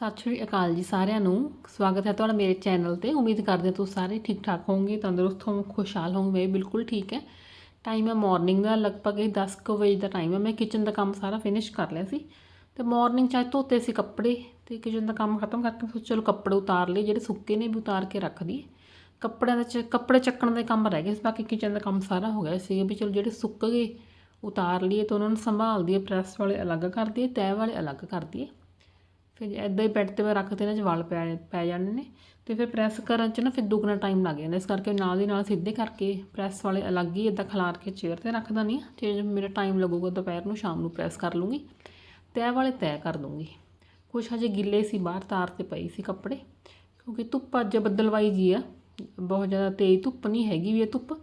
ਸਤਿ ਸ਼੍ਰੀ ਅਕਾਲ ਜੀ ਸਾਰਿਆਂ ਨੂੰ। ਸਵਾਗਤ ਹੈ ਤੁਹਾਡਾ ਮੇਰੇ ਚੈਨਲ ਤੇ। ਉਮੀਦ ਕਰਦੇ ਹਾਂ ਤੁਸੀਂ ਸਾਰੇ ਠੀਕ ਠਾਕ ਹੋਵੋਗੇ, ਤੰਦਰੁਸਤ ਹੋਵੋਗੇ, ਖੁਸ਼ਹਾਲ ਹੋਵੋਗੇ। ਮੈਂ ਬਿਲਕੁਲ ਠੀਕ ਹੈ। ਟਾਈਮ ਹੈ ਮਾਰਨਿੰਗ ਦਾ। ਲਗਭਗ ਇਹ 10 ਕੁ ਵਜੇ ਦਾ ਟਾਈਮ ਹੈ। ਮੈਂ ਕਿਚਨ ਦਾ ਕੰਮ ਸਾਰਾ ਫਿਨਿਸ਼ ਕਰ ਲਿਆ ਸੀ। ਤੇ ਮਾਰਨਿੰਗ ਚਾਹ ਧੋਤੇ ਸੀ ਕੱਪੜੇ ਤੇ ਕਿਚਨ ਦਾ ਕੰਮ ਖਤਮ ਕਰਕੇ ਫਿਰ ਚਲੋ ਕੱਪੜੇ ਉਤਾਰ ਲਏ। ਜਿਹੜੇ ਸੁੱਕੇ ਨੇ ਵੀ ਉਤਾਰ ਕੇ ਰੱਖ ਦਈਏ। ਕੱਪੜਿਆਂ ਦੇ ਚ, ਕੱਪੜੇ ਚੱਕਣ ਦੇ ਕੰਮ ਰਹਿ ਗਏ ਸੀ। ਬਾਕੀ ਕਿਚਨ ਦਾ ਕੰਮ ਸਾਰਾ ਹੋ ਗਿਆ ਸੀ। ਵੀ ਚਲੋ ਜਿਹੜੇ ਸੁੱਕ ਗਏ ਉਤਾਰ ਲਈਏ ਤੇ ਉਹਨਾਂ ਨੂੰ ਸੰਭਾਲ ਦਈਏ। ਪ੍ਰੈਸ ਵਾਲੇ ਅਲੱਗ ਕਰ ਦਈਏ ਤੈਅ ਵਾਲੇ ਅਲੱਗ ਕਰ ਦਈਏ। ਫਿਰ ਐਦਾਂ ਹੀ ਬੈੱਡ ਤੇ ਮੈਂ ਰੱਖਦੇ ਚ ਜਵਾਲ ਪੈ ਪੈ ਜਾਣੇ ਨੇ। ਤੇ ਫਿਰ ਪ੍ਰੈਸ ਕਰਨ ਚ ਨਾ ਫਿਰ ਦੁੱਗਣਾ ਟਾਈਮ ਲੱਗ ਜਾਂਦਾ। ਇਸ ਕਰਕੇ ਨਾਲ ਦੀ ਨਾਲ ਸਿੱਧੇ ਕਰਕੇ ਪ੍ਰੈਸ ਵਾਲੇ ਅਲੱਗ ਹੀ ਇਦਾਂ ਖਿਲਾਰ ਕੇ ਚੇਅਰ ਤੇ ਰੱਖ ਦਿੰਦੀ ਹਾਂ। ਤੇ ਜੇ ਮੇਰਾ ਟਾਈਮ ਲੱਗੂਗਾ ਦੁਪਹਿਰ ਨੂੰ, ਸ਼ਾਮ ਨੂੰ ਪ੍ਰੈਸ ਕਰ ਲੂੰਗੀ। ਤੈਅ ਵਾਲੇ ਤੈਅ ਕਰ ਦੂੰਗੀ। ਕੁਛ ਹਜੇ ਗਿੱਲੇ ਸੀ, ਬਾਹਰ ਤਾਰ ਤੇ ਪਈ ਸੀ ਕੱਪੜੇ। ਕਿਉਂਕਿ ਧੁੱਪ ਅੱਜ ਬੱਦਲਵਾਈ ਜੀ ਆ। ਬਹੁਤ ਜ਼ਿਆਦਾ ਤੇਜ਼ ਧੁੱਪ ਨਹੀਂ ਹੈਗੀ ਵੀ ਇਹ ਧੁੱਪ।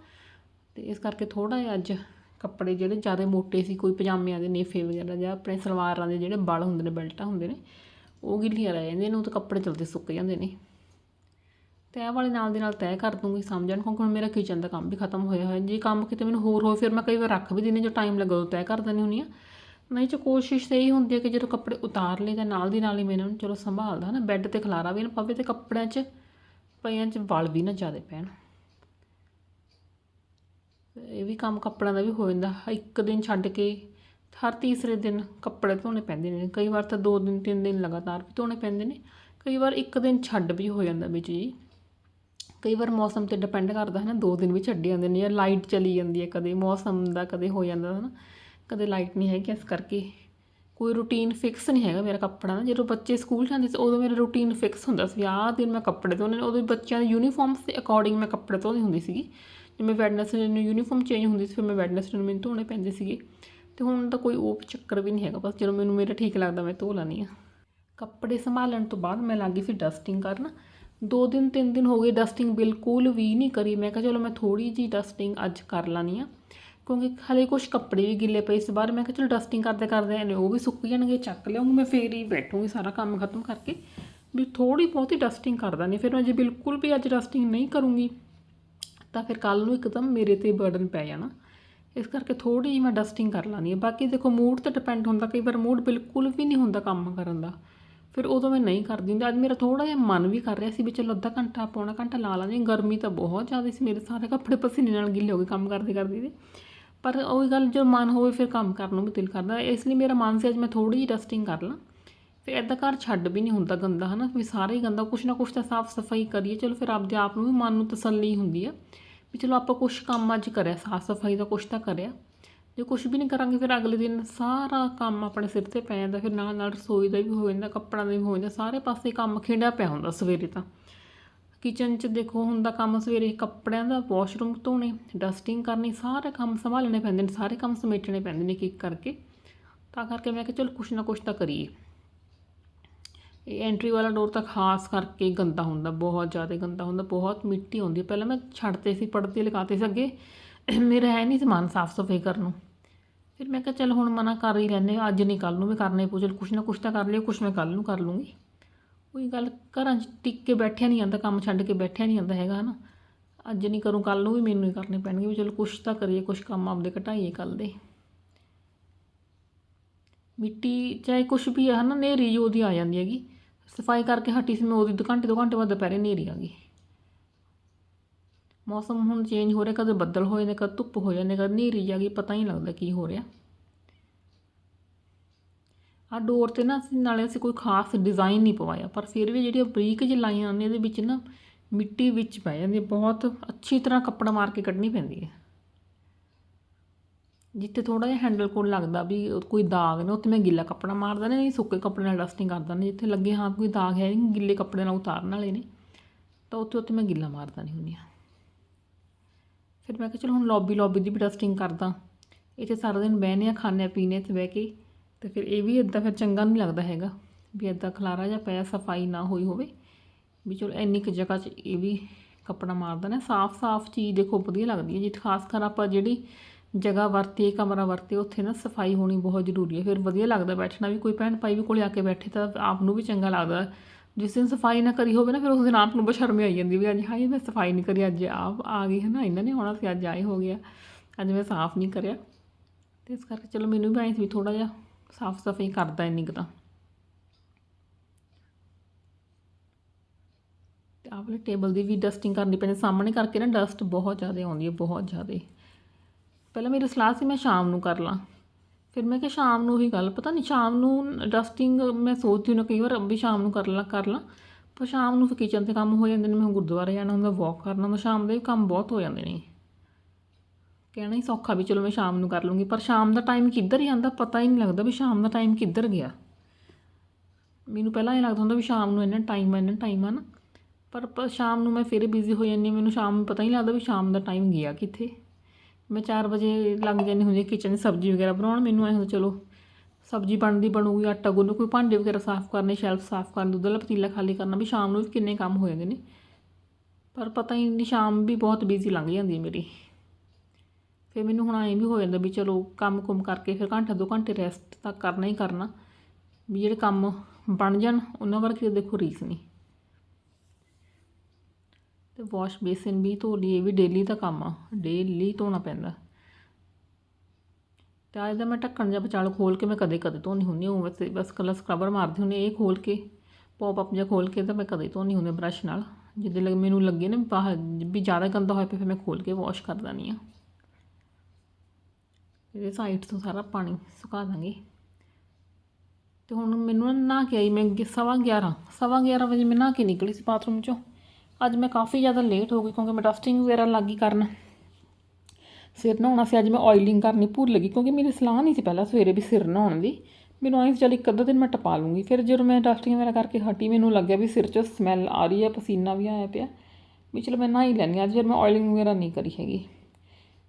ਤੇ ਇਸ ਕਰਕੇ ਥੋੜਾ ਜਿਹਾ ਅੱਜ ਕੱਪੜੇ ਜਿਹੜੇ ਜ਼ਿਆਦਾ ਮੋਟੇ ਸੀ, ਕੋਈ ਪਜਾਮਿਆਂ ਦੇ ਨੇਫੇ ਵਗੈਰਾ ਜਾਂ ਆਪਣੇ ਸਲਵਾਰਾਂ ਦੇ ਜਿਹੜੇ ਬਲ ਹੁੰਦੇ ਨੇ, ਬੈਲਟਾਂ ਹੁੰਦੇ ਨੇ ਉਹ ਗਿੱਲੀਆਂ ਰਹਿ ਜਾਂਦੀਆਂ ਨੇ, ਉਹ ਤਾਂ ਕੱਪੜੇ ਚਲਦੇ ਸੁੱਕ ਜਾਂਦੇ ਨੇ। ਤੈਅ ਵਾਲੇ ਨਾਲ ਦੀ ਨਾਲ ਤੈਅ ਕਰ ਦੂੰਗੀ ਸਮਝਣ, ਕਿਉਂਕਿ ਹੁਣ ਮੇਰਾ ਕਿਚਨ ਦਾ ਕੰਮ ਵੀ ਖਤਮ ਹੋਇਆ ਹੋਇਆ। ਜੇ ਕੰਮ ਕਿਤੇ ਮੈਨੂੰ ਹੋਰ ਹੋਵੇ ਫਿਰ ਮੈਂ ਕਈ ਵਾਰ ਰੱਖ ਵੀ ਦਿੰਦੀ ਜੋ ਟਾਈਮ ਲੱਗਾ ਉਹ ਤੈਅ ਕਰ ਦਿੰਦੀ ਹੁੰਦੀ ਆ ਨਹੀਂ ਚ ਕੋਸ਼ਿਸ਼ ਤਾਂ ਇਹੀ ਹੁੰਦੀ ਹੈ ਕਿ ਜਦੋਂ ਕੱਪੜੇ ਉਤਾਰ ਲਏ ਤਾਂ ਨਾਲ ਦੀ ਨਾਲ ਹੀ ਮੈਂ ਇਹਨਾਂ ਨੂੰ ਚਲੋ ਸੰਭਾਲਦਾ ਨਾ ਬੈੱਡ ਤੇ ਖਲਾਰਾ ਵੀ ਨਾ ਪਵੇ ਤੇ ਕੱਪੜਿਆਂ 'ਚ, ਪਈਆਂ 'ਚ ਵਲ ਵੀ ਨਾ ਜ਼ਿਆਦਾ ਪੈਣ। ਇਹ ਵੀ ਕੰਮ ਕੱਪੜਿਆਂ ਦਾ ਵੀ ਹੋ ਜਾਂਦਾ। ਇੱਕ ਦਿਨ ਛੱਡ ਕੇ ਹਰ ਤੀਸਰੇ ਦਿਨ ਕੱਪੜੇ ਧੋਣੇ ਪੈਂਦੇ ਨੇ। ਕਈ ਵਾਰ ਤਾਂ ਦੋ ਦਿਨ, ਤਿੰਨ ਦਿਨ ਲਗਾਤਾਰ ਵੀ ਧੋਣੇ ਪੈਂਦੇ ਨੇ। ਕਈ ਵਾਰ ਇੱਕ ਦਿਨ ਛੱਡ ਵੀ ਹੋ ਜਾਂਦਾ ਵਿੱਚ ਜੀ। ਕਈ ਵਾਰ ਮੌਸਮ ਤੇ ਡਿਪੈਂਡ ਕਰਦਾ ਹੈ ਨਾ ਦੋ ਦਿਨ ਵੀ ਛੱਡੇ ਜਾਂਦੇ ਨੇ ਜਾਂ ਲਾਈਟ ਚਲੀ ਜਾਂਦੀ ਹੈ ਕਦੇ, ਮੌਸਮ ਦਾ ਕਦੇ ਹੋ ਜਾਂਦਾ ਹੈ ਨਾ ਕਦੇ ਲਾਈਟ ਨਹੀਂ ਹੈਗੀ, ਇਸ ਕਰਕੇ ਕੋਈ ਰੂਟੀਨ ਫਿਕਸ ਨਹੀਂ ਹੈਗਾ ਮੇਰਾ ਕੱਪੜਾ। ਦਾ ਜਦੋਂ ਬੱਚੇ ਸਕੂਲ ਜਾਂਦੇ ਸੀ, ਉਦੋਂ ਮੇਰਾ ਰੂਟੀਨ ਫਿਕਸ ਹੁੰਦਾ ਸੀ। ਆਹ ਦਿਨ ਮੈਂ ਕੱਪੜੇ ਧੋਣੇ ਨੇ, ਉਦੋਂ ਬੱਚਿਆਂ ਦੇ ਯੂਨੀਫਾਰਮਸ ਦੇ ਅਕੋਰਡਿੰਗ ਮੈਂ ਕੱਪੜੇ ਧੋਂਦੀ ਹੁੰਦੀ ਸੀਗੀ। ਜਿਵੇਂ ਵੈਡਨਸਡੇ ਨੂੰ ਯੂਨੀਫਾਰਮ ਚੇਂਜ ਹੁੰਦੀ ਸੀ, ਫਿਰ ਮੈਂ ਵੈਡਨਸਡੇ ਨੂੰ ਮੈਨੂੰ ਧੋਣੇ ਪੈਂਦੇ ਸੀਗੇ। ਤੇ ਹੁਣ ਤਾਂ ਕੋਈ ਉਹ ਚੱਕਰ ਵੀ ਨਹੀਂ ਹੈਗਾ, ਬਸ ਜਦੋਂ ਮੈਨੂੰ ਮੇਰਾ ਠੀਕ ਲੱਗਦਾ ਮੈਂ ਧੋ ਲੈਂਦੀ ਆ ਕੱਪੜੇ ਸੰਭਾਲਣ ਤੋਂ ਬਾਅਦ ਮੈਂ ਲੱਗੀ ਸੀ ਡਸਟਿੰਗ ਕਰਨ। ਦੋ ਦਿਨ, ਤਿੰਨ ਦਿਨ ਹੋ ਗਏ ਡਸਟਿੰਗ ਬਿਲਕੁਲ ਵੀ ਨਹੀਂ ਕਰੀ। ਮੈਂ ਕਿਹਾ ਚਲੋ ਮੈਂ ਥੋੜੀ ਜੀ ਡਸਟਿੰਗ ਅੱਜ ਕਰ ਲਾਨੀ ਆ ਕਿਉਂਕਿ ਹਲੇ ਕੁਝ ਕੱਪੜੇ ਵੀ ਗਿੱਲੇ ਪਏ ਸੀ ਬਾਹਰ। ਮੈਂ ਕਿਹਾ ਚਲੋ ਡਸਟਿੰਗ ਕਰਦੇ ਕਰਦੇ ਨੇ ਉਹ ਵੀ ਸੁੱਕ ਜਾਣਗੇ, ਚੱਕ ਲਿਆਉਂਗੀ ਮੈਂ, ਫੇਰ ਹੀ ਬੈਠੂੰਗੀ ਸਾਰਾ ਕੰਮ ਖਤਮ ਕਰਕੇ। ਵੀ ਥੋੜੀ ਬਹੁਤੀ ਡਸਟਿੰਗ ਕਰਦਾ ਨਹੀਂ ਫਿਰ ਮੈਂ ਜੇ ਬਿਲਕੁਲ ਵੀ ਅੱਜ ਡਸਟਿੰਗ ਨਹੀਂ ਕਰੂੰਗੀ, ਤਾਂ ਫਿਰ ਕੱਲ ਨੂੰ ਇੱਕਦਮ ਮੇਰੇ ਤੇ ਬਰਡਨ ਪੈ ਜਾਣਾ। ਇਸ ਕਰਕੇ ਥੋੜੀ ਜਿਹੀ ਮੈਂ ਡਸਟਿੰਗ ਕਰ ਲਾਨੀ ਹਾਂ। ਬਾਕੀ ਦੇਖੋ ਮੂਡ ਤੇ ਡਿਪੈਂਡ ਹੁੰਦਾ, ਕਈ ਵਾਰ ਮੂਡ ਬਿਲਕੁਲ ਵੀ ਨਹੀਂ ਹੁੰਦਾ ਕੰਮ ਕਰਨ ਦਾ। ਫਿਰ ਉਦੋਂ ਮੈਂ ਨਹੀਂ ਕਰਦੀ ਹੁੰਦੀ। ਅੱਜ ਮੇਰਾ ਥੋੜਾ ਜਿਹਾ ਮਨ ਵੀ ਕਰ ਰਿਹਾ ਸੀ ਵੀ ਚਲੋ ਅੱਧਾ ਘੰਟਾ, ਪੌਣਾ ਘੰਟਾ ਲਾ ਲਾਂਗੇ। ਗਰਮੀ ਤਾਂ ਬਹੁਤ ਜ਼ਿਆਦਾ ਸੀ ਮੇਰੇ ਸਾਰੇ ਕੱਪੜੇ ਪਸੀਨੇ ਨਾਲ ਗਿੱਲੇ ਹੋ ਗਏ ਕੰਮ ਕਰਦੇ ਕਰਦੇ ਦੇ। ਪਰ ਉਹ ਗੱਲ ਜੋ ਮਨ ਹੋਵੇ ਫਿਰ ਕੰਮ ਕਰਨ ਨੂੰ ਵੀ ਦਿਲ ਕਰਦਾ। ਇਸ ਲਈ ਮੇਰਾ ਮਨ ਸੀ, ਅੱਜ ਮੈਂ ਥੋੜੀ ਜਿਹੀ ਡਸਟਿੰਗ ਕਰ ਲਾਂ। ਫਿਰ ਐਦਾਂ ਘਰ ਛੱਡ ਵੀ ਨਹੀਂ ਹੁੰਦਾ ਗੰਦਾ, ਹਨਾ? ਵੀ ਸਾਰਾ ਹੀ ਗੰਦਾ, ਕੁਛ ਨਾ ਕੁਛ ਤਾਂ ਸਾਫ਼ ਸਫ਼ਾਈ ਕਰੀਏ। ਚਲੋ ਫਿਰ ਆਪਦੇ ਆਪ ਨੂੰ ਵੀ ਮਨ ਨੂੰ ਤਸੱਲੀ ਹੁੰਦੀ ਆ। ਵੀ ਚਲੋ ਆਪਾਂ ਕੁਛ ਕੰਮ ਅੱਜ ਕਰਿਆ, ਸਾਫ਼ ਸਫ਼ਾਈ ਦਾ ਕੁਛ ਤਾਂ ਕਰਿਆ। ਜੇ ਕੁਛ ਵੀ ਨਹੀਂ ਕਰਾਂਗੇ, ਫਿਰ ਅਗਲੇ ਦਿਨ ਸਾਰਾ ਕੰਮ ਆਪਣੇ ਸਿਰ ਤੇ ਪੈ ਜਾਂਦਾ, ਫਿਰ ਨਾਲ ਨਾਲ ਰਸੋਈ ਦਾ ਵੀ ਹੋ ਜਾਂਦਾ ਕੱਪੜਾਂ ਦਾ ਵੀ ਹੋ ਜਾਂਦਾ, ਸਾਰੇ ਪਾਸੇ ਕੰਮ ਖਿੰਡਿਆ ਪਿਆ ਹੁੰਦਾ ਸਵੇਰੇ ਤਾਂ। ਕਿਚਨ 'ਚ ਦੇਖੋ ਹੁੰਦਾ ਕੰਮ ਸਵੇਰੇ ਕੱਪੜਿਆਂ ਦਾ, ਵਾਸ਼ਰੂਮ ਧੋਣੇ, ਡਸਟਿੰਗ ਕਰਨੀ, ਸਾਰੇ ਕੰਮ ਸੰਭਾਲਣੇ ਪੈਂਦੇ ਨੇ, ਸਾਰੇ ਕੰਮ ਸਮੇਟਣੇ ਪੈਂਦੇ ਨੇ ਇੱਕ ਇੱਕ ਕਰਕੇ। ਤਾਂ ਕਰਕੇ ਮੈਂ ਕਿਹਾ ਚਲ ਕੁਛ ਨਾ ਕੁਛ ਤਾਂ ਕਰੀਏ। ਇਹ ਐਂਟਰੀ ਵਾਲਾ ਡੋਰ ਤਾਂ ਖਾਸ ਕਰਕੇ ਗੰਦਾ ਹੁੰਦਾ, ਬਹੁਤ ਜ਼ਿਆਦਾ ਗੰਦਾ ਹੁੰਦਾ, ਬਹੁਤ ਮਿੱਟੀ ਆਉਂਦੀ ਪਹਿਲਾਂ ਮੈਂ ਛੱਡਤੇ ਸੀ ਪੜਦੇ ਲਗਾਤੇ ਸੀ ਅੱਗੇ, ਮੇਰਾ ਹੈ ਨਹੀਂ ਸਮਾਨ ਸਾਫ਼ ਸਫ਼ਾਈ ਕਰਨ ਨੂੰ। ਫਿਰ ਮੈਂ ਕਿਹਾ ਚਲ ਹੁਣ ਮਨਾ ਕਰ ਹੀ ਲੈਂਦੇ ਅੱਜ ਨਹੀਂ ਕੱਲ ਨੂੰ ਵੀ ਕਰਨੇ ਪਊ, ਚਲ ਕੁਛ ਨਾ ਕੁਛ ਤਾਂ ਕਰ ਲਿਓ, ਕੁਛ ਮੈਂ ਕੱਲ ਨੂੰ ਕਰ ਲੂੰਗੀ। ਕੋਈ ਗੱਲ ਘਰਾਂ 'ਚ ਟਿਕ ਕੇ ਬੈਠਿਆ ਨਹੀਂ ਜਾਂਦਾ, ਕੰਮ ਛੱਡ ਕੇ ਬੈਠਿਆ ਨਹੀਂ ਜਾਂਦਾ ਹੈਗਾ ਨਾ ਅੱਜ ਨਹੀਂ ਕਰੂੰ ਕੱਲ ਨੂੰ ਵੀ ਮੈਨੂੰ ਹੀ ਕਰਨੇ ਪੈਣਗੇ ਵੀ ਚਲ ਕੁਛ ਤਾਂ ਕਰੀਏ, ਕੁਛ ਕੰਮ ਆਪਦੇ ਘਟਾਈਏ ਕੱਲ ਦੇ। ਮਿੱਟੀ ਚਾਹੇ ਕੁਛ ਵੀ ਹੈ ਨਾ ਨੇਰੀ ਜੋ ਉਹਦੀ ਆ ਜਾਂਦੀ ਹੈਗੀ। ਸਫ਼ਾਈ ਕਰਕੇ ਹਟੀ ਸੀ, ਮੈਂ ਉਹਦੀ ਦੋ ਘੰਟੇ ਦੋ ਘੰਟੇ ਬਾਅਦ ਦੁਪਹਿਰੇ ਨੇਰੀ ਆ ਗਈ। ਮੌਸਮ ਹੁਣ ਚੇਂਜ ਹੋ ਰਿਹਾ, ਕਦੇ ਬੱਦਲ ਹੋ ਜਾਂਦੇ ਕਦੇ ਧੁੱਪ ਹੋ ਜਾਂਦੇ, ਕਦੇ ਨੇਰੀ ਆ ਗਈ, ਪਤਾ ਹੀ ਨਹੀਂ ਲੱਗਦਾ ਕੀ ਹੋ ਰਿਹਾ। ਆ ਡੋਰ ਤੇ ਨਾ ਅਸੀਂ, ਨਾਲੇ ਅਸੀਂ ਕੋਈ ਖਾਸ ਡਿਜ਼ਾਈਨ ਨਹੀਂ ਪਵਾਇਆ, ਪਰ ਫਿਰ ਵੀ ਜਿਹੜੀਆਂ ਬਰੀਕ ਜਿਹੀ ਲਾਈਆਂ ਨੇ ਇਹਦੇ ਵਿੱਚ ਨਾ ਮਿੱਟੀ ਵਿੱਚ ਪੈ ਜਾਂਦੀ ਹੈ ਬਹੁਤ ਅੱਛੀ ਤਰ੍ਹਾਂ ਕੱਪੜਾ ਮਾਰ ਕੇ ਕੱਢਣੀ ਪੈਂਦੀ ਹੈ ਜਿੱਥੇ ਥੋੜਾ ਜਿਹਾ ਹੈਂਡਲ ਕੋਲ ਲੱਗਦਾ ਵੀ ਕੋਈ ਦਾਗ ਨੇ, ਉੱਥੇ ਮੈਂ ਗਿੱਲਾ ਕੱਪੜਾ ਮਾਰਦਾ ਨਹੀਂ, ਸੁੱਕੇ ਕੱਪੜੇ ਨਾਲ ਡਸਟਿੰਗ ਕਰਦਾ ਨਹੀਂ, ਜਿੱਥੇ ਲੱਗੇ ਹਾਂ ਕੋਈ ਦਾਗ ਹੈ ਨਹੀਂ, ਗਿੱਲੇ ਕੱਪੜੇ ਨਾਲ ਉਤਾਰਨ ਵਾਲੇ ਨੇ, ਤਾਂ ਉੱਥੇ ਉੱਥੇ ਮੈਂ ਗਿੱਲਾ ਮਾਰਦਾ ਨਹੀਂ ਹੁੰਦੀ ਫਿਰ ਮੈਂ ਕਿਹਾ ਚਲੋ ਹੁਣ ਲੌਬੀ ਲੌਬੀ ਦੀ ਵੀ ਡਸਟਿੰਗ ਕਰਦਾ, ਇੱਥੇ ਸਾਰਾ ਦਿਨ ਬਹਿਨੇ ਆ, ਖਾਣੇ ਪੀਣੇ ਤੇ ਬਹਿ ਕੇ, ਤੇ ਫਿਰ ਇਹ ਵੀ ਇਦਾਂ ਫਿਰ ਚੰਗਾ ਨਹੀਂ ਲੱਗਦਾ ਹੈਗਾ ਵੀ ਇਦਾਂ ਖਲਾਰਾ ਜਾਂ ਪਿਆ ਸਫ਼ਾਈ ਨਾ ਹੋਈ ਹੋਵੇ, ਵੀ ਚਲੋ ਇੰਨੀ ਕੁ ਜਗ੍ਹਾ 'ਚ ਇਹ ਵੀ ਕੱਪੜਾ ਮਾਰਦਾ ਨਾ, ਸਾਫ਼-ਸਾਫ਼ ਚੀਜ਼ ਦੇਖੋ ਵਧੀਆ ਲੱਗਦੀ ਹੈ, ਜਿੱਥੇ ਖਾਸ ਕਰ ਆਪਾਂ ਜਿਹੜੀ ਜਗ੍ਹਾ ਵਰਤੀ, ਕਮਰਾ ਵਰਤੇ, ਉੱਥੇ ਨਾ ਸਫ਼ਾਈ ਹੋਣੀ ਬਹੁਤ ਜ਼ਰੂਰੀ ਹੈ। ਫਿਰ ਵਧੀਆ ਲੱਗਦਾ ਬੈਠਣਾ ਵੀ, ਕੋਈ ਭੈਣ ਭਾਈ ਵੀ ਕੋਲੇ ਆ ਕੇ ਬੈਠੇ ਤਾਂ ਆਪ ਨੂੰ ਵੀ ਚੰਗਾ ਲੱਗਦਾ। ਜਿਸ ਦਿਨ ਸਫ਼ਾਈ ਨਾ ਕਰੀ ਹੋਵੇ ਨਾ, ਫਿਰ ਉਸ ਦਿਨ ਆਪ ਨੂੰ ਬਸ਼ਰਮੀ ਆਈ ਜਾਂਦੀ ਵੀ ਅੱਜ ਹਾਏ, ਮੈਂ ਸਫ਼ਾਈ ਨਹੀਂ ਕਰੀ, ਅੱਜ ਆਪ ਆ ਗਈ ਹੈ ਨਾ ਇਹਨਾਂ ਨੇ ਆਉਣਾ ਸੀ, ਅੱਜ ਆਏ ਹੋ ਗਿਆ। ਅੱਜ ਮੈਂ ਸਾਫ਼ ਨਹੀਂ ਕਰਿਆ। ਤੇ ਇਸ ਕਰਕੇ ਚਲੋ ਮੈਨੂੰ ਵੀ ਆਈ ਸੀ ਵੀ ਥੋੜਾ ਜਿਹਾ ਸਾਫ਼ ਸਫ਼ਾਈ ਕਰਦਾ ਇੰਨੀ ਕੁ ਤਾਂ। ਤੇ ਆਹ ਵਾਲੇ ਟੇਬਲ ਦੀ ਵੀ ਡਸਟਿੰਗ ਕਰਨੀ ਪੈਂਦੀ ਸਾਹਮਣੇ ਕਰਕੇ ਨਾ ਡਸਟ ਬਹੁਤ ਜ਼ਿਆਦਾ ਆਉਂਦੀ ਹੈ, ਬਹੁਤ ਜ਼ਿਆਦਾ। ਪਹਿਲਾਂ ਮੇਰੀ ਸਲਾਹ ਸੀ ਮੈਂ ਸ਼ਾਮ ਨੂੰ ਕਰ ਲਾਂ। ਫਿਰ ਮੈਂ ਕਿਹਾ ਸ਼ਾਮ ਨੂੰ ਹੀ ਗੱਲ, ਪਤਾ ਨਹੀਂ ਸ਼ਾਮ ਨੂੰ ਡਸਟਿੰਗ ਮੈਂ ਸੋਚਦੀ ਹਾਂ ਕਈ ਵਾਰ ਵੀ ਸ਼ਾਮ ਨੂੰ ਕਰ ਲਾਂ ਕਰ ਲਾਂ। ਪਰ ਸ਼ਾਮ ਨੂੰ ਫਿਰ ਕਿਚਨ 'ਤੇ ਕੰਮ ਹੋ ਜਾਂਦੇ ਨੇ, ਮੈਂ ਗੁਰਦੁਆਰੇ ਜਾਣਾ ਹੁੰਦਾ ਵਾਕ ਕਰਨਾ ਹੁੰਦਾ, ਸ਼ਾਮ ਦੇ ਕੰਮ ਬਹੁਤ ਹੋ ਜਾਂਦੇ ਨੇ। ਕਹਿਣਾ ਹੀ ਸੌਖਾ ਵੀ ਚਲੋ ਮੈਂ ਸ਼ਾਮ ਨੂੰ ਕਰ ਲੂੰਗੀ, ਪਰ ਸ਼ਾਮ ਦਾ ਟਾਈਮ ਕਿੱਧਰ ਜਾਂਦਾ ਪਤਾ ਹੀ ਨਹੀਂ ਲੱਗਦਾ ਵੀ ਸ਼ਾਮ ਦਾ ਟਾਈਮ ਕਿੱਧਰ ਗਿਆ। ਮੈਨੂੰ ਪਹਿਲਾਂ ਇਹ ਲੱਗਦਾ ਹੁੰਦਾ ਵੀ ਸ਼ਾਮ ਨੂੰ ਇੰਨਾ ਟਾਈਮ ਆ, ਇੰਨਾ ਟਾਈਮ ਆ ਨਾ। ਪਰ ਸ਼ਾਮ ਨੂੰ ਮੈਂ ਫਿਰ ਬਿਜ਼ੀ ਹੋ ਜਾਂਦੀ ਹਾਂ, ਮੈਨੂੰ ਸ਼ਾਮ ਨੂੰ ਪਤਾ ਹੀ ਨਹੀਂ ਲੱਗਦਾ ਵੀ ਸ਼ਾਮ ਦਾ ਟਾਈਮ ਗਿਆ ਕਿੱਥੇ। ਮੈਂ 4 ਵਜੇ ਲੱਗ ਜਾਂਦੀ ਹੁੰਦੀ ਹਾਂ ਕਿਚਨ 'ਚ ਸਬਜ਼ੀ ਵਗੈਰਾ ਬਣਾਉਣ। ਮੈਨੂੰ ਐਂ ਹੁੰਦਾ, ਚਲੋ ਸਬਜ਼ੀ ਬਣਦੀ ਬਣੂਗੀ, ਆਟਾ ਗੁੰਨੂ, ਕੋਈ ਭਾਂਡੇ ਵਗੈਰਾ ਸਾਫ਼ ਕਰਨੇ ਸ਼ੈਲਫ ਸਾਫ਼ ਕਰਨ, ਦੁੱਧ ਵਾਲਾ ਪਤੀਲਾ ਖਾਲੀ ਕਰਨਾ, ਵੀ ਸ਼ਾਮ ਨੂੰ ਵੀ ਕਿੰਨੇ ਕੰਮ ਹੋ ਜਾਂਦੇ ਨੇ। ਪਰ ਪਤਾ ਹੀ ਨਹੀਂ, ਸ਼ਾਮ ਵੀ ਬਹੁਤ ਬਿਜ਼ੀ ਲੰਘ ਜਾਂਦੀ ਹੈ ਮੇਰੀ। ਫਿਰ ਮੈਨੂੰ ਹੁਣ ਐਂ ਵੀ ਹੋ ਜਾਂਦਾ ਵੀ ਚਲੋ ਕੰਮ ਕੁਮ ਕਰਕੇ ਫਿਰ ਘੰਟਾ ਦੋ ਘੰਟੇ ਰੈਸਟ ਤਾਂ ਕਰਨਾ ਹੀ ਕਰਨਾ, ਵੀ ਜਿਹੜੇ ਕੰਮ ਬਣ ਜਾਣ, ਉਹਨਾਂ ਵਰਗੇ ਦੇਖੋ ਰੀਸ ਨਹੀਂ ਤੇ ਵਾਸ਼ ਬੇਸਿਨ ਵੀ ਧੋ ਲਈ ਇਹ ਵੀ ਡੇਲੀ ਦਾ ਕੰਮ ਆ, ਡੇਲੀ ਧੋਣਾ ਪੈਂਦਾ। ਤੇ ਅੱਜ ਦਾ ਮੈਂ ਢੱਕਣ ਜਾਂ ਵਿਚਾਲ ਖੋਲ ਕੇ ਮੈਂ ਕਦੇ ਕਦੇ ਧੋਣੀ ਹੁੰਦੀ ਹਾਂ, ਵੈਸੇ ਬਸ ਕੱਲਾ ਸਕਰਬਰ ਮਾਰਦੀ ਹੁੰਦੀ ਇਹ ਖੋਲ ਕੇ ਪੌਪ ਅਪ ਜਿਹਾ ਖੋਲ ਕੇ ਤਾਂ ਮੈਂ ਕਦੇ ਧੋਣੀ ਹੁੰਦੀ ਬ੍ਰਸ਼ ਨਾਲ। ਜਿੱਦੇ ਲੱਗ, ਮੈਨੂੰ ਲੱਗੇ ਨਾ ਵੀ ਬਾਹਰ ਵੀ ਜ਼ਿਆਦਾ ਗੰਦਾ ਹੋਇਆ ਪਿਆ, ਫਿਰ ਮੈਂ ਖੋਲ ਕੇ ਵਾਸ਼ ਕਰ ਦਿੰਦੀ ਹਾਂ। ਇਹਦੇ ਸਾਈਡ ਤੋਂ ਸਾਰਾ ਪਾਣੀ ਸੁਕਾ ਦਾਂਗੇ। ਤੇ ਹੁਣ ਮੈਨੂੰ ਨਾ ਨਹਾ ਕੇ ਆਈ, ਮੈਂ ਸਵਾ 11 ਸਵਾ 11 ਵਜੇ ਮੈਂ ਨਹਾ ਕੇ ਨਿਕਲੀ ਸੀ ਬਾਥਰੂਮ ਚੋਂ। ਅੱਜ ਮੈਂ ਕਾਫੀ ਜ਼ਿਆਦਾ ਲੇਟ ਹੋ ਗਈ ਕਿਉਂਕਿ ਮੈਂ ਡਸਟਿੰਗ ਵਗੈਰਾ ਲੱਗੀ ਕਰਨ। ਸਿਰ ਨਹਾਉਣਾ ਸੀ, ਅੱਜ ਮੈਂ ਆਇਲਿੰਗ ਕਰਨੀ ਭੁੱਲ ਗਈ ਕਿਉਂਕਿ ਮੇਰੀ ਸਲਾਹ ਨਹੀਂ ਸੀ ਪਹਿਲਾਂ ਸਵੇਰੇ ਵੀ ਸਿਰ ਨਹਾਉਣ ਦੀ। ਮੈਨੂੰ ਆਈ ਸੀ, ਚੱਲ ਇੱਕ ਅੱਧਾ ਦਿਨ ਮੈਂ ਟਪਾ ਲੂੰਗੀ ਫਿਰ ਜਦੋਂ ਮੈਂ ਡਸਟਿੰਗ ਵਗੈਰਾ ਕਰਕੇ ਹਟੀ, ਮੈਨੂੰ ਲੱਗਿਆ ਵੀ ਸਿਰ 'ਚੋਂ ਸਮੈਲ ਆ ਰਹੀ ਹੈ, ਪਸੀਨਾ ਵੀ ਆਇਆ ਪਿਆ। ਵੀ ਚਲੋ ਮੈਂ ਨਹਾ ਹੀ ਲੈਂਦੀ ਹਾਂ। ਅੱਜ ਫਿਰ ਮੈਂ ਆਇਲਿੰਗ ਵਗੈਰਾ ਨਹੀਂ ਕਰੀ ਹੈਗੀ।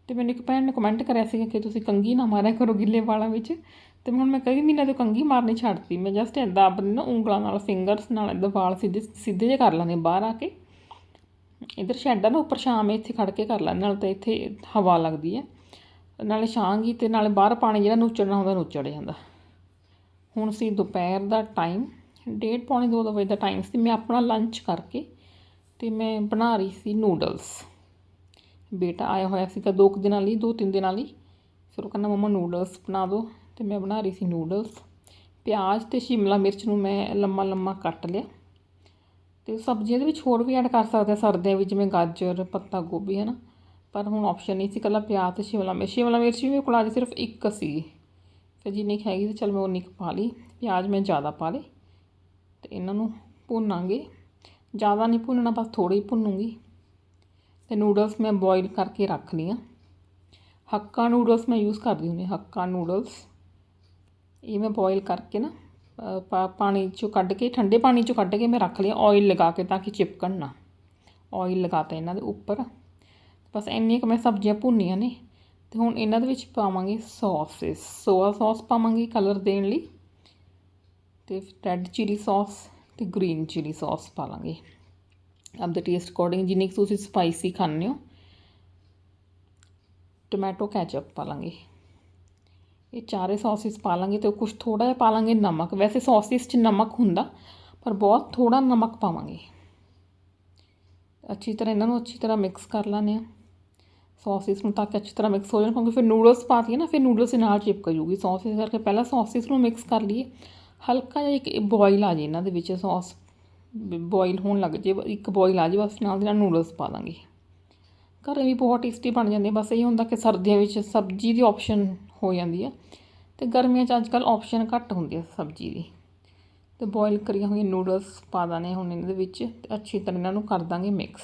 ਤੇ ਮੈਨੂੰ ਇੱਕ ਭੈਣ ਨੇ ਕਮੈਂਟ ਕਰਿਆ ਸੀ ਕਿ ਤੁਸੀਂ ਕੰਗੀ ਨਾ ਮਾਰਿਆ ਕਰੋ ਗਿੱਲੇ ਵਾਲਾਂ ਵਿੱਚ। ਤੇ ਹੁਣ ਮੈਂ ਕਈ ਮਹੀਨੇ ਤੋਂ ਕੰਗੀ ਮਾਰਨੀ ਛੱਡਤੀ ਮੈਂ ਜਸਟ ਇੱਦਾਂ ਆਪਣੀ ਨਾ ਉਂਗਲਾਂ ਨਾਲ ਫਿੰਗਰਸ ਨਾਲ ਇੱਦਾਂ ਵਾਲ ਸਿੱਧੇ ਸਿੱਧੇ ਜਿਹੇ ਕਰ ਲੈਂਦੇ ਬਾਹਰ ਆ ਕੇ। ਇਧਰ ਸ਼ੈੱਡ ਆ ਨਾ ਉੱਪਰ ਛਾਂ ਇੱਥੇ ਖੜ ਕੇ ਕਰ ਲੈਂਦੇ ਨਾਲ ਤਾਂ ਇੱਥੇ ਹਵਾ ਲੱਗਦੀ ਹੈ ਨਾਲੇ ਛਾਂਗੀ ਤੇ ਨਾਲੇ ਬਾਹਰ ਪਾਣੀ ਜਿਹੜਾ ਨੁੱਚੜਨਾ ਹੁੰਦਾ ਨੁੱਚੜ ਜਾਂਦਾ। ਹੁਣ ਸੀ ਦੁਪਹਿਰ ਦਾ ਟਾਈਮ ਡੇਢ ਪੌਣੇ ਦੋ ਦਾ ਵਜੇ ਦਾ ਟਾਈਮ ਸੀ, ਮੈਂ ਆਪਣਾ ਲੰਚ ਕਰਕੇ ਤੇ ਮੈਂ ਬਣਾ ਰਹੀ ਸੀ ਨੂਡਲਸ ਬੇਟਾ ਆਇਆ ਹੋਇਆ ਸੀਗਾ ਦੋ ਕੁ ਦਿਨਾਂ ਲਈ, ਦੋ ਤਿੰਨ ਦਿਨਾਂ ਲਈ, ਫਿਰ ਉਹ ਕਹਿੰਦਾ, ਮਮਾ ਨੂਡਲਸ ਬਣਾ ਦਿਓ ਤੇ ਮੈਂ ਬਣਾ ਰਹੀ ਸੀ ਨੂਡਲਸ ਪਿਆਜ਼ ਤੇ ਸ਼ਿਮਲਾ ਮਿਰਚ ਨੂੰ ਮੈਂ ਲੰਮਾ ਲੰਮਾ ਕੱਟ ਲਿਆ। ਤੇ ਸਬਜ਼ੀਆਂ ਦੇ ਵਿੱਚ ਹੋਰ ਵੀ ਐਡ ਕਰ ਸਕਦੇ ਆ, ਸਰਦੀਆਂ ਵਿੱਚ ਜਿਵੇਂ ਗਾਜਰ, ਪੱਤਾ ਗੋਭੀ ਹੈ ਨਾ ਪਰ ਹੁਣ ਆਪਸ਼ਨ ਨਹੀਂ ਸੀ ਕੱਲਾ ਪਿਆਜ਼ ਤੇ ਸ਼ਿਮਲਾ ਮਿਰਚ। ਸ਼ਿਮਲਾ ਮਿਰਚ ਵੀ ਮੇਰੇ ਕੋਲ ਅੱਜ ਸਿਰਫ ਇੱਕ ਸੀ। ਫਿਰ ਜਿੰਨੀ ਕੁ ਹੈਗੀ ਤੇ ਚਲ ਮੈਂ ਉਨੀ ਕੁ ਪਾ ਲਈ। ਪਿਆਜ਼ ਮੈਂ ਜ਼ਿਆਦਾ ਪਾ ਲਏ। ਤੇ ਇਹਨਾਂ ਨੂੰ ਭੁੰਨਾਂਗੇ। ਜ਼ਿਆਦਾ ਨਹੀਂ ਭੁੰਨਣਾ, ਬਸ ਥੋੜ੍ਹੇ ਹੀ ਭੁੰਨੂੰਗੀ। ਤੇ ਨੂਡਲਸ ਮੈਂ ਬੋਇਲ ਕਰਕੇ ਰੱਖ ਲਈਆਂ। ਹੱਕਾ ਨੂਡਲਸ ਮੈਂ ਯੂਜ਼ ਕਰਦੀ ਹੁੰਦੀ ਹਾਂ, ਹੱਕਾ ਨੂਡਲਸ ਇਹ ਮੈਂ ਬੋਇਲ ਕਰਕੇ ਨਾ ਪਾਣੀ ਚੋਂ ਕੱਢ ਕੇ, ਠੰਡੇ ਪਾਣੀ ਚੋਂ ਕੱਢ ਕੇ ਮੈਂ ਰੱਖ ਲਿਆ ਆਇਲ ਲਗਾ ਕੇ ਤਾਂ ਕਿ ਚਿਪਕਣ ਨਾ। ਆਇਲ ਲਗਾਤਾ ਇਹਨਾਂ ਦੇ ਉੱਪਰ। ਬਸ ਇੰਨੀਆਂ ਕੁ ਮੈਂ ਸਬਜ਼ੀਆਂ ਭੁੰਨੀਆਂ ਨੇ ਤੇ ਹੁਣ ਇਹਨਾਂ ਦੇ ਵਿੱਚ ਪਾਵਾਂਗੇ ਸੌਸਸ ਸੋਆ ਸੌਸ ਪਾਵਾਂਗੇ ਕਲਰ ਦੇਣ ਲਈ ਤੇ ਰੈੱਡ ਚਿਲੀ ਸੌਸ ਤੇ ਗ੍ਰੀਨ ਚਿਲੀ ਸੌਸ ਪਾ ਲਾਂਗੇ ਆਪਦੇ ਟੇਸਟ ਅਕੋਰਡਿੰਗ ਜਿੰਨੀ ਕੁ ਤੁਸੀਂ ਸਪਾਈਸੀ ਖਾਂਦੇ ਹੋ ਟੋਮੈਟੋ ਕੈਚਅਪ ਪਾ ਲਾਂਗੇ ਇਹ ਚਾਰੇ ਸੌਸਿਸ ਪਾ ਲਾਂਗੇ ਤੇ ਕੁਝ ਥੋੜਾ ਜਿਹਾ ਪਾ ਲਾਂਗੇ ਨਮਕ। ਵੈਸੇ ਸੌਸਿਸ 'ਚ ਨਮਕ ਹੁੰਦਾ, ਪਰ ਬਹੁਤ ਥੋੜਾ ਨਮਕ ਪਾਵਾਂਗੇ। ਅੱਛੀ ਤਰ੍ਹਾਂ ਇਹਨਾਂ ਨੂੰ ਅੱਛੀ ਤਰ੍ਹਾਂ ਮਿਕਸ ਕਰ ਲਾਂਗੇ ਆ ਸੌਸਿਸ ਨੂੰ ਤਾਂ ਕਿ ਅੱਛੀ ਤਰ੍ਹਾਂ ਮਿਕਸ ਹੋ ਜਾਣ, ਕਿਉਂਕਿ ਫਿਰ ਨੂਡਲਸ ਪਾਤੀ ਨਾ, ਫਿਰ ਨੂਡਲਸ ਦੇ ਨਾਲ ਚਿਪਕ ਜੂਗੀ। ਸੌਸਿਸ ਕਰਕੇ ਪਹਿਲਾਂ ਸੌਸਿਸ ਨੂੰ ਮਿਕਸ ਕਰ ਲਈਏ। ਹਲਕਾ ਜਿਹਾ ਇੱਕ ਬੋਇਲ ਆ ਜੇ ਇਹਨਾਂ ਦੇ ਵਿੱਚ ਸੌਸ ਬੋਇਲ ਹੋਣ ਲੱਗ ਜੇ, ਇੱਕ ਬੋਇਲ ਆ ਜੇ, ਬਸ ਨਾਲ ਦੇ ਨਾਲ ਨੂਡਲਸ ਪਾ ਦਾਂਗੇ। ਘਰੇ ਵੀ ਬਹੁਤ ਟੇਸਟੀ ਬਣ ਜਾਂਦੇ ਬਸ ਇਹ ਹੁੰਦਾ ਕਿ ਸਰਦੀਆਂ ਵਿੱਚ ਸਬਜ਼ੀ ਦੀ ਆਪਸ਼ਨ ਹੋ ਜਾਂਦੀ ਆ। ਤੇ ਗਰਮੀਆਂ 'ਚ ਅੱਜ ਕੱਲ੍ਹ ਆਪਸ਼ਨ ਘੱਟ ਹੁੰਦੀ ਹੈ ਸਬਜ਼ੀ ਦੀ। ਤੇ ਬੋਇਲ ਕਰੀਆਂ ਹੋਈਆਂ ਨੂਡਲਸ ਪਾ ਦਾਣੇ ਹੁਣ ਇਹਨਾਂ ਦੇ ਵਿੱਚ ਤੇ ਅੱਛੀ ਤਰ੍ਹਾਂ ਇਹਨਾਂ ਨੂੰ ਕਰ ਦਾਂਗੇ ਮਿਕਸ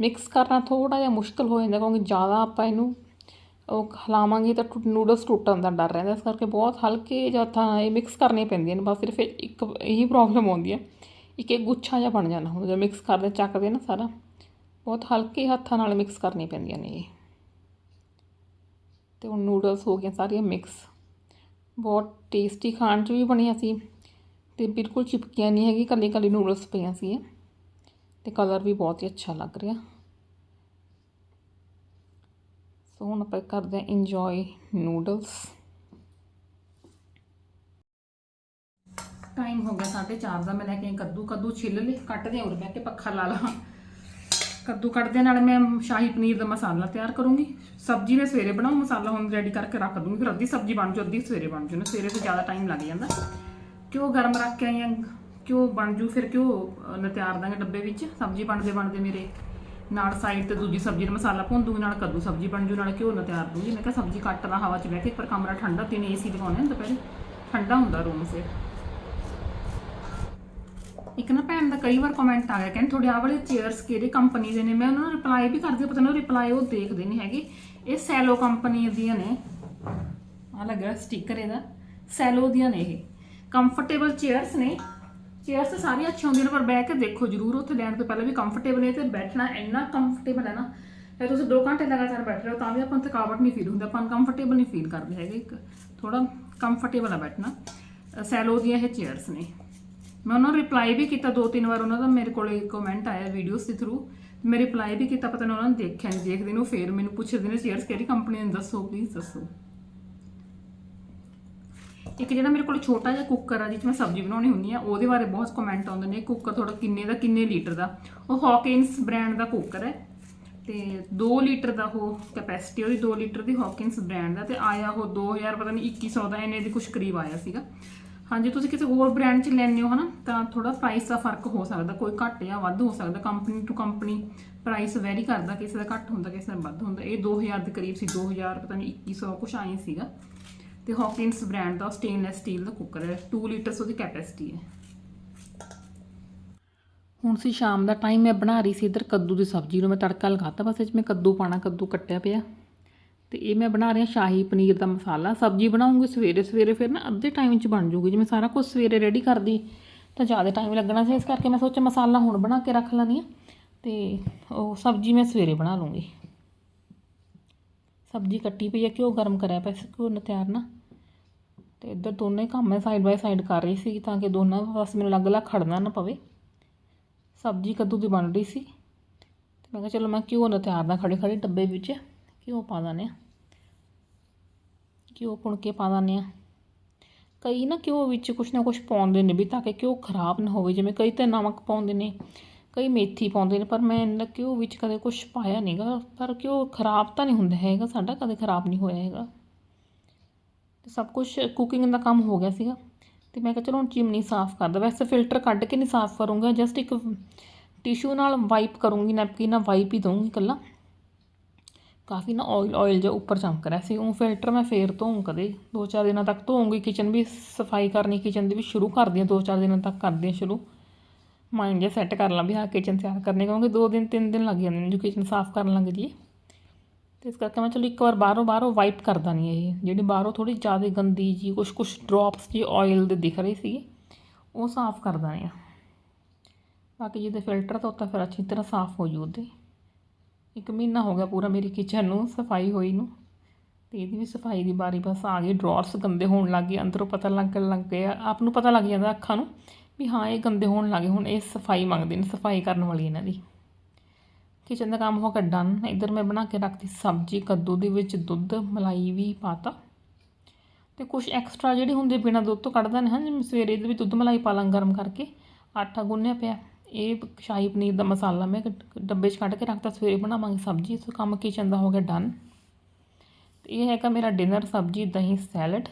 ਮਿਕਸ ਕਰਨਾ ਥੋੜਾ ਜਿਹਾ ਮੁਸ਼ਕਲ ਹੋ ਜਾਂਦਾ ਕਿਉਂਕਿ ਜ਼ਿਆਦਾ ਆਪਾਂ ਇਹਨੂੰ ਉਹ ਹਿਲਾਵਾਂਗੇ ਤਾਂ ਟੁੱਟ ਨੂਡਲਸ ਟੁੱਟਣ ਦਾ ਡਰ ਰਹਿੰਦਾ ਇਸ ਕਰਕੇ ਬਹੁਤ ਹਲਕੇ ਜਾਂ ਤਾਂ ਇਹ ਮਿਕਸ ਕਰਨੀਆਂ ਪੈਂਦੀਆਂ ਨੇ, ਬਸ ਸਿਰਫ ਇੱਕ ਇਹੀ ਪ੍ਰੋਬਲਮ ਆਉਂਦੀ ਹੈ ਇੱਕ ਇੱਕ ਗੁੱਛਾ ਜਿਹਾ ਬਣ ਜਾਂਦਾ ਹੁੰਦਾ, ਜਦੋਂ ਮਿਕਸ ਕਰਦੇ ਚੱਕਦੇ ਨਾ ਸਾਰਾ। ਬਹੁਤ ਹਲਕੇ ਹੱਥਾਂ ਨਾਲ ਮਿਕਸ ਕਰਨੀਆਂ ਪੈਂਦੀਆਂ ਨੇ ਇਹ। ਅਤੇ ਹੁਣ ਨੂਡਲਸ ਹੋ ਗਈਆਂ ਸਾਰੀਆਂ ਮਿਕਸ ਬਹੁਤ ਟੇਸਟੀ ਖਾਣ 'ਚ ਵੀ ਬਣੀਆਂ ਸੀ ਅਤੇ ਬਿਲਕੁਲ ਚਿਪਕੀਆਂ ਨਹੀਂ ਹੈਗੀ ਕੱਲੀ ਕੱਲੀ ਨੂਡਲਸ ਪਈਆਂ ਸੀ ਇਹ ਤੇ ਕਲਰ ਵੀ ਬਹੁਤ ਹੀ ਅੱਛਾ ਲੱਗ ਰਿਹਾ। ਸੋ ਹੁਣ ਆਪਾਂ ਕਰਦੇ ਹਾਂ ਇੰਜੋਏ ਨੂਡਲਸ ਟਾਈਮ ਹੋ ਗਿਆ 4:30 ਦਾ, ਮੈਂ ਲੈ ਕੇ ਕੱਦੂ। ਕੱਦੂ ਛਿੱਲ ਲਏ, ਕੱਟਦੇ ਹੋਰ ਬਹਿ ਕੇ ਪੱਖਾ ਲਾ ਲਾ। ਕੱਦੂ ਕੱਟਦੇ ਨਾਲ ਮੈਂ ਸ਼ਾਹੀ ਪਨੀਰ ਦਾ ਮਸਾਲਾ ਤਿਆਰ ਕਰੂੰਗੀ। ਸਬਜ਼ੀ ਮੈਂ ਸਵੇਰੇ ਬਣਾਉਂ ਮਸਾਲਾ ਹੁਣ ਰੈਡੀ ਕਰਕੇ ਰੱਖ ਦੂੰਗੀ ਫਿਰ ਅੱਧੀ ਸਬਜ਼ੀ ਬਣ ਜੂ ਅੱਧੀ ਸਵੇਰੇ ਬਣ ਜੂ ਨਾ ਸਵੇਰੇ ਤੋਂ ਜ਼ਿਆਦਾ ਟਾਈਮ ਲੱਗ ਜਾਂਦਾ। ਕਿਉਂ ਗਰਮ ਰੱਖ ਕੇ ਆਈ ਹਾਂ ਘਿਓ ਬਣ ਜੂ ਫਿਰ ਘਿਓ ਅ, ਨਤਿਆਰ ਦਾਂਗੇ ਡੱਬੇ ਵਿੱਚ। ਸਬਜ਼ੀ ਬਣਦੇ ਬਣਦੇ ਮੇਰੇ ਨਾਲ ਸਾਈਡ ਤੇ ਦੂਜੀ ਸਬਜ਼ੀ ਦਾ ਮਸਾਲਾ ਭੁੰਨ ਦੂੰਗੀ ਨਾਲ ਕੱਦੂ ਸਬਜ਼ੀ ਬਣ ਜੂ ਨਾਲ ਘਿਓ ਨਾ ਤਿਆਰ ਦੂੰਗੀ। ਮੈਂ ਕਿਹਾ ਸਬਜ਼ੀ ਕੱਟ ਲਾ ਹਵਾ 'ਚ ਬਹਿ ਕੇ ਪਰ ਕਮਰਾ ਠੰਡਾ ਤਿੰਨ ਏਸੀ ਲਗਾਉਣੇ ਨੇ ਦੁਪਹਿਰੇ। ਠੰਡਾ ਹੁੰਦਾ ਰੂਮ ਫਿਰ। ਇੱਕ ਨਾ ਭੈਣ ਦਾ ਕਈ ਵਾਰ ਕਮੈਂਟ ਆ ਗਿਆ ਕਹਿੰਦੇ ਤੁਹਾਡੇ ਆਹ ਵਾਲੇ ਚੇਅਰਸ ਕਿਹੜੇ ਕੰਪਨੀ ਦੇ ਨੇ? ਮੈਂ ਉਹਨਾਂ ਨੂੰ ਰਿਪਲਾਈ ਵੀ ਕਰਦੀ ਹਾਂ, ਪਤਾ ਨਹੀਂ ਰਿਪਲਾਈ ਉਹ ਦੇਖਦੇ ਨਹੀਂ ਹੈਗੇ। ਇਹ ਸੈਲੋ ਕੰਪਨੀ ਦੀਆਂ ਨੇ। ਆ ਲੱਗਾ ਸਟicker ਇਹਦਾ। ਸੈਲੋ ਦੀਆਂ ਨੇ ਇਹ। ਕੰਫਰਟੇਬਲ ਚੇਅਰਸ ਨੇ। ਚੇਅਰਸ ਤਾਂ ਸਾਰੀਆਂ ਅੱਛੀਆਂ ਹੁੰਦੀਆਂ ਨੇ ਪਰ ਬਹਿ ਕੇ ਦੇਖੋ ਜਰੂਰ ਉੱਥੇ ਲੈਣ ਤੋਂ ਪਹਿਲਾਂ ਵੀ ਕੰਫਰਟੇਬਲ ਹੈ ਤੇ ਬੈਠਣਾ ਇੰਨਾ ਕੰਫਰਟੇਬਲ ਹੈ ਨਾ। ਫਿਰ ਤੁਸੀਂ 2 ਘੰਟੇ ਲਗਾਤਾਰ ਬੈਠ ਰਹੇ ਹੋ ਤਾਂ ਵੀ ਆਪਾਂ ਨੂੰ ਥਕਾਵਟ ਨਹੀਂ ਫੀਲ ਹੁੰਦਾ। ਆਪਾਂ ਕੰਫਰਟੇਬਲ ਨਹੀਂ ਫੀਲ ਕਰਦੇ ਹੈਗੇ ਇੱਕ। ਥੋੜਾ ਕੰਫਰਟੇਬਲ ਆ ਬੈਠਣਾ। ਸੈਲੋ ਦੀਆਂ ਇਹ ਚੇਅਰਸ ਨੇ। ਮੈਂ ਉਹਨਾਂ ਨੂੰ ਰਿਪਲਾਈ ਵੀ ਕੀਤਾ ਦੋ ਤਿੰਨ ਵਾਰ, ਉਹਨਾਂ ਦਾ ਮੇਰੇ ਕੋਲੇ ਕਮੈਂਟ ਆਇਆ ਵੀਡੀਓਜ਼ ਦੇ ਥਰੂ ਮੈਂ ਰਿਪਲਾਈ ਵੀ ਕੀਤਾ, ਪਤਾ ਨਹੀਂ ਉਹਨਾਂ ਨੇ ਦੇਖਿਆ ਨਹੀਂ ਦੇਖਦੇ ਨੂੰ ਫੇਰ ਮੈਨੂੰ ਪੁੱਛਦੇ ਨੇ ਚੇਅਰਸ ਕਿਹੜੀ ਕੰਪਨੀ ਦੀ ਦੱਸੋ ਪਲੀਜ਼ ਦੱਸੋ। ਇੱਕ ਜਿਹੜਾ ਮੇਰੇ ਕੋਲ ਛੋਟਾ ਜਿਹਾ ਕੁੱਕਰ ਆ ਜਿਹ 'ਚ ਮੈਂ ਸਬਜ਼ੀ ਬਣਾਉਣੀ ਹੁੰਦੀ ਆ, ਉਹਦੇ ਬਾਰੇ ਬਹੁਤ ਕਮੈਂਟ ਆਉਂਦੇ ਨੇ ਕੁੱਕਰ ਤੁਹਾਡਾ ਕਿੰਨੇ ਦਾ, ਕਿੰਨੇ ਲੀਟਰ ਦਾ। ਉਹ ਹੌਕਿੰਸ ਬ੍ਰਾਂਡ ਦਾ ਕੁੱਕਰ ਹੈ, ਤੇ 2 ਲੀਟਰ ਦਾ ਉਹ ਕੈਪੈਸਿਟੀ ਉਹਦੀ 2 ਲੀਟਰ ਦੀ ਹੌਕਿੰਸ ਬ੍ਰਾਂਡ ਦਾ, ਤੇ ਆਇਆ ਉਹ 2000 ਪਤਾ ਨਹੀਂ 2100 ਦਾ ਇਹਨੇ ਦੀ ਕੁਝ ਕਰੀਬ ਆਇਆ ਸੀਗਾ। ਹਾਂਜੀ, ਤੁਸੀਂ ਕਿਸੇ ਹੋਰ ਬ੍ਰਾਂਡ 'ਚ ਲੈਣੇ ਹੋ ਹਨਾ, ਤਾਂ ਥੋੜਾ ਪ੍ਰਾਈਸ ਦਾ ਫ਼ਰਕ ਹੋ ਸਕਦਾ, ਕੋਈ ਘੱਟ ਜਾਂ ਵੱਧ ਹੋ ਸਕਦਾ company to company price vary ਕਰਦਾ, ਕਿਸੇ ਦਾ ਘੱਟ ਹੁੰਦਾ, ਕਿਸੇ ਦਾ ਵੱਧ ਹੁੰਦਾ। ਇਹ 2000 ਦੇ ਕਰੀਬ ਸੀ 2000 ਪਤਾ ਨਹੀਂ 2100 ਕੁਛ ਆਈ ਸੀਗਾ। ਤੇ ਹੌਕਿੰਸ ਬ੍ਰਾਂਡ ਦਾ ਸਟੇਨਲੈਸ ਸਟੀਲ ਦਾ ਕੁੱਕਰ ਹੈ 2 ਲੀਟਰਸ ਉਹਦੀ ਕੈਪੈਸਿਟੀ ਹੈ। ਹੁਣ ਸੀ ਸ਼ਾਮ ਦਾ ਟਾਈਮ ਮੈਂ ਬਣਾ ਰਹੀ ਸੀ ਇਧਰ ਕੱਦੂ ਦੀ ਸਬਜ਼ੀ ਨੂੰ, ਮੈਂ ਤੜਕਾ ਲਗਾਤਾ, ਬਸ ਇਹ 'ਚ ਮੈਂ ਕੱਦੂ ਪਾਣਾ ਕੱਦੂ ਕੱਟਿਆ ਪਿਆ। ਤੇ ਇਹ ਮੈਂ ਬਣਾ ਰਹੀ ਹਾਂ ਸ਼ਾਹੀ ਪਨੀਰ ਦਾ ਮਸਾਲਾ। ਸਬਜ਼ੀ ਬਣਾਉਂਗੀ ਸਵੇਰੇ ਸਵੇਰੇ ਫਿਰ ਨਾ ਅੱਧੇ ਟਾਈਮ 'ਚ ਬਣ ਜੂਗੀ। ਜਿਵੇਂ ਸਾਰਾ ਕੁਝ ਸਵੇਰੇ ਰੈਡੀ ਕਰਦੀ, ਤਾਂ ਜ਼ਿਆਦਾ ਟਾਈਮ ਲੱਗਣਾ ਸੀ। ਇਸ ਕਰਕੇ ਮੈਂ ਸੋਚਿਆ ਮਸਾਲਾ ਹੁਣ ਬਣਾ ਕੇ ਰੱਖ ਲੈਂਦੀ ਹਾਂ ਤੇ ਉਹ ਸਬਜ਼ੀ ਮੈਂ ਸਵੇਰੇ ਬਣਾ ਲੂੰਗੀ। ਸਬਜ਼ੀ ਕੱਟੀ ਪਈ ਹੈ ਘਿਓ ਗਰਮ ਕਰਿਆ ਪਿਆ ਸੀ ਘਿਓ ਨਾਲ ਤਿਆਰ ਨਾ। ਤੇ ਇੱਧਰ ਦੋਨੇ ਕੰਮ ਮੈਂ ਸਾਈਡ ਬਾਈ ਸਾਈਡ ਕਰ ਰਹੀ ਸੀ ਤਾਂ ਕਿ ਦੋਨਾਂ ਬਸ ਮੈਨੂੰ ਅਲੱਗ-ਅਲੱਗ ਖੜਨਾ ਨਾ ਪਵੇ। ਸਬਜ਼ੀ ਕੱਦੂ ਦੀ ਬਣ ਰਹੀ ਸੀ। ਤੇ ਮੈਂ ਕਿਹਾ ਚਲੋ ਮੈਂ ਘਿਓ ਨਾਲ ਤਿਆਰ ਦਾ ਖੜੇ ਖੜੇ ਡੱਬੇ ਵਿੱਚ। ਘਿਓ ਪਾ ਦਿੰਦੇ ਹਾਂ। ਘਿਓ ਪੁਣ ਕੇ ਪਾ ਦਿੰਦੇ ਹਾਂ। ਕਈ ਨਾ ਘਿਓ ਵਿੱਚ ਕੁਛ ਨਾ ਕੁਛ ਪਾਉਂਦੇ ਨੇ ਵੀ ਤਾਂ ਕਿ ਘਿਓ ਖਰਾਬ ਨਾ ਹੋਵੇ। ਜਿਵੇਂ ਕਈ ਤਾਂ ਨਮਕ ਪਾਉਂਦੇ ਨੇ, ਕਈ ਮੇਥੀ ਪਾਉਂਦੇ ਨੇ, ਪਰ ਮੈਂ ਇਹਨਾਂ ਘਿਓ ਵਿੱਚ ਕਦੇ ਕੁਛ ਪਾਇਆ ਨਹੀਂਗਾ ਪਰ ਘਿਓ ਖਰਾਬ ਤਾਂ ਨਹੀਂ ਹੁੰਦਾ ਹੈਗਾ, ਸਾਡਾ ਕਦੇ ਖਰਾਬ ਨਹੀਂ ਹੋਇਆ ਹੈਗਾ। ਤੇ ਸਭ ਕੁਝ ਕੁਕਿੰਗ ਦਾ ਕੰਮ ਹੋ ਗਿਆ ਸੀਗਾ। ਤੇ ਮੈਂ ਕਿਹਾ ਚਲੋ ਹੁਣ ਚਿਮਨੀ ਸਾਫ਼ ਕਰਦਾ ਵੈਸੇ ਫਿਲਟਰ ਕੱਢ ਕੇ ਨਹੀਂ ਸਾਫ਼ ਕਰੂੰਗਾ ਜਸਟ ਇੱਕ ਟਿਸ਼ੂ ਨਾਲ ਵਾਈਪ ਕਰੂੰਗੀ ਨੈਪਕਿਨ ਨਾਲ ਵਾਈਪ ਹੀ ਦਊਂਗੀ ਇਕੱਲਾ। ਕਾਫੀ ਨਾ ਆਇਲ ਆਇਲ ਜਿਹਾ ਉੱਪਰ ਚਮਕ ਰਿਹਾ ਸੀ। ਉਹ ਫਿਲਟਰ ਮੈਂ ਫੇਰ ਧੋਉਂ ਕਦੇ। ਦੋ ਚਾਰ ਦਿਨਾਂ ਤੱਕ ਧੋਉਂਗੀ ਕਿਚਨ ਵੀ, ਸਫ਼ਾਈ ਕਰਨੀ ਕਿਚਨ ਦੀ ਵੀ ਸ਼ੁਰੂ ਕਰਦੀ ਹਾਂ, ਦੋ ਚਾਰ ਦਿਨਾਂ ਤੱਕ ਕਰਦੀ ਹਾਂ ਸ਼ੁਰੂ। ਮਾਈਂਡ ਜੇ ਸੈੱਟ ਕਰ ਲਾਂ ਵੀ ਹਾਂ ਕਿਚਨ ਤਿਆਰ ਕਰਨੇ ਕਿਉਂਕਿ ਦੋ ਦਿਨ, ਤਿੰਨ ਦਿਨ ਲੱਗ ਜਾਂਦੇ ਨੇ ਜੋ ਕਿਚਨ ਸਾਫ਼ ਕਰਨ ਲੱਗ ਜਾਈਏ। ਤੇ ਇਸ ਕਰਕੇ ਮੈਂ ਚਲੋ ਇੱਕ ਵਾਰ ਬਾਹਰੋਂ ਬਾਹਰੋਂ ਵਾਈਪ ਕਰ ਦਾਨੀ ਇਹ, ਜਿਹੜੀ ਬਾਹਰੋਂ ਥੋੜੀ ਜ਼ਿਆਦਾ ਗੰਦੀ ਜੀ, ਕੁਛ ਕੁਛ ਡ੍ਰੌਪਸ ਜੀ ਆਇਲ ਦੇ ਦਿਖ ਰਹੇ ਸੀਗੇ, ਉਹ ਸਾਫ਼ ਕਰ ਦਾਨੇ ਆ ਬਾਕੀ ਜਿਹਦੇ ਫਿਲਟਰ ਤੋਂ ਤਾਂ ਫਿਰ ਅੱਛੀ ਤਰ੍ਹਾਂ ਸਾਫ਼ ਹੋ ਜੂ ਉਹਦੇ। ਇੱਕ ਮਹੀਨਾ ਹੋ ਗਿਆ ਪੂਰਾ ਮੇਰੀ ਕਿਚਨ ਨੂੰ, ਸਫ਼ਾਈ ਹੋਈ ਨੂੰ। ਤੇ ਇਹਦੀ ਵੀ ਸਫ਼ਾਈ ਦੀ ਬਾਰੀ ਬਸ ਆ ਗਈ ਡਰਾਅਰਸ ਗੰਦੇ ਹੋਣ ਲੱਗ ਗਏ, ਅੰਦਰੋਂ ਪਤਾ ਲੱਗਣ ਲੱਗ ਗਿਆ, ਆਪ ਨੂੰ ਪਤਾ ਲੱਗ ਜਾਂਦਾ ਅੱਖਾਂ ਨੂੰ ਵੀ ਹਾਂ, ਇਹ ਗੰਦੇ ਹੋਣ ਲੱਗੇ ਹੁਣ ਇਹ ਸਫ਼ਾਈ ਮੰਗਦੇ ਨੇ, ਸਫ਼ਾਈ ਕਰਨ ਵਾਲੀ ਇਹਨਾਂ ਦੀ। ਕਿਚਨ ਦਾ ਕੰਮ ਹੋ ਗਿਆ ਡਨ ਇੱਧਰ ਮੈਂ ਬਣਾ ਕੇ ਰੱਖਤੀ ਸਬਜ਼ੀ, ਕੱਦੂ ਦੇ ਵਿੱਚ ਦੁੱਧ, ਮਲਾਈ ਵੀ ਪਾਤਾ। ਤੇ ਕੁਝ ਐਕਸਟਰਾ ਜਿਹੜੇ ਹੁੰਦੇ ਬਿਨਾਂ ਦੁੱਧ ਤੋਂ ਕੱਢਦੇ ਨੇ ਹਾਂ ਜਿਵੇਂ ਸਵੇਰੇ ਇਹਦੇ ਵਿੱਚ ਦੁੱਧ, ਮਲਾਈ ਪਾ ਲਾਂ ਗਰਮ ਕਰਕੇ, ਆਟਾ ਗੁੰਨਿਆ ਪਿਆ। ਇਹ ਸ਼ਾਹੀ ਪਨੀਰ ਦਾ ਮਸਾਲਾ ਮੈਂ ਕ- ਡੱਬੇ 'ਚ ਕੱਢ ਕੇ ਰੱਖਤਾ, ਸਵੇਰੇ ਬਣਾਵਾਂਗੇ ਸਬਜ਼ੀ ਸੋ ਕੰਮ ਕਿਚਨ ਦਾ ਹੋ ਗਿਆ ਡਨ ਤੇ ਇਹ ਹੈਗਾ ਮੇਰਾ ਡਿਨਰ ਸਬਜ਼ੀ, ਦਹੀਂ ਸੈਲਡ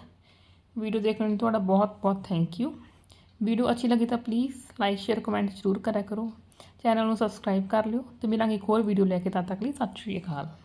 ਵੀਡੀਓ ਦੇਖਣ ਲਈ ਤੁਹਾਡਾ ਬਹੁਤ ਬਹੁਤ ਥੈਂਕ ਯੂ ਵੀਡੀਓ ਅੱਛੀ ਲੱਗੀ ਤਾਂ ਪਲੀਜ਼ ਲਾਈਕ ਸ਼ੇਅਰ ਕਮੈਂਟ ਜ਼ਰੂਰ ਕਰਿਆ ਕਰੋ। ਚੈਨਲ ਨੂੰ ਸਬਸਕ੍ਰਾਈਬ ਕਰ ਲਿਓ ਤੇ ਮਿਲਾਂਗੇ ਇੱਕ ਹੋਰ ਵੀਡੀਓ ਲੈ ਕੇ, ਤਦ ਤੱਕ ਲਈ ਸਤਿ ਸ਼੍ਰੀ ਅਕਾਲ।